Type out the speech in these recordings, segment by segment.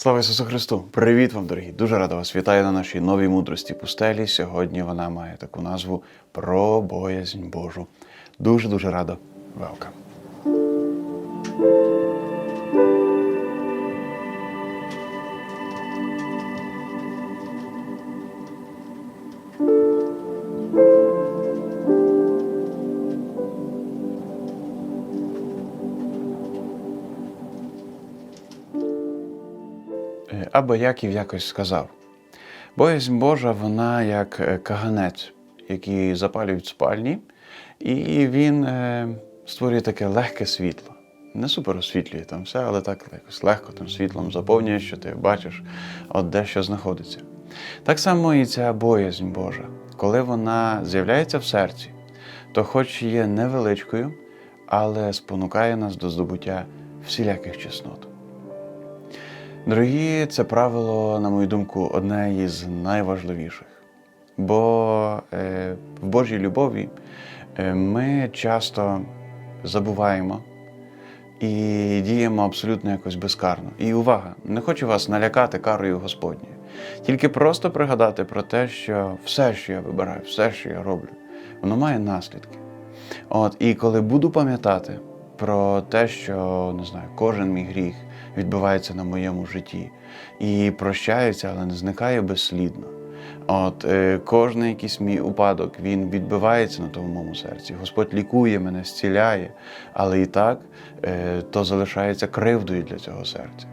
Слава Ісусу Христу! Привіт вам, дорогі! Дуже рада вас вітаю на нашій новій мудрості пустелі. Сьогодні вона має таку назву Про боязнь Божу. Дуже дуже рада. Welcome. Або Яків якось сказав: боязнь Божа, вона як е, каганець, який запалюють спальні, і він е, створює таке легке світло. Не супер освітлює там все, але так якось легко тим світлом заповнює, що ти бачиш, от де що знаходиться. Так само і ця боязнь Божа, коли вона з'являється в серці, то хоч є невеличкою, але спонукає нас до здобуття всіляких чеснот. Дорогі, це правило, на мою думку, одне із найважливіших. Бо е, в Божій любові е, ми часто забуваємо і діємо абсолютно якось безкарно. І увага, не хочу вас налякати карою Господньою. Тільки просто пригадати про те, що все, що я вибираю, все, що я роблю, воно має наслідки. От, і коли буду пам'ятати про те, що не знаю, кожен мій гріх відбувається на моєму житті і прощається, але не зникає безслідно. От е, кожен якийсь мій упадок він відбивається на тому моєму серці. Господь лікує мене, зціляє, але і так е, то залишається кривдою для цього серця.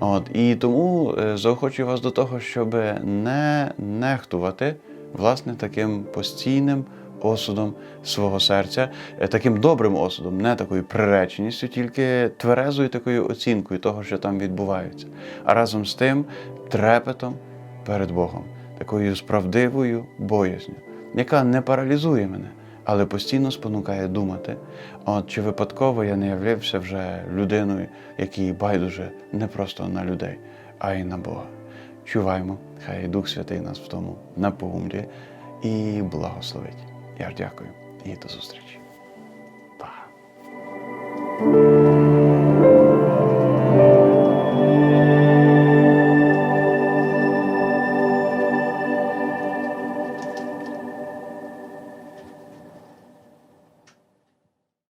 От, і тому е, заохочую вас до того, щоб не нехтувати власне таким постійним осудом свого серця, е, таким добрим осудом, не такою приреченістю, тільки тверезою такою оцінкою того, що там відбувається, а разом з тим трепетом перед Богом, такою справдивою боязню, яка не паралізує мене, але постійно спонукає думати, от чи випадково я не являвся вже людиною, якій байдуже не просто на людей, а й на Бога. Чуваймо, хай Дух Святий нас в тому наповнює і благословить. Я ж дякую і до зустрічі. Па.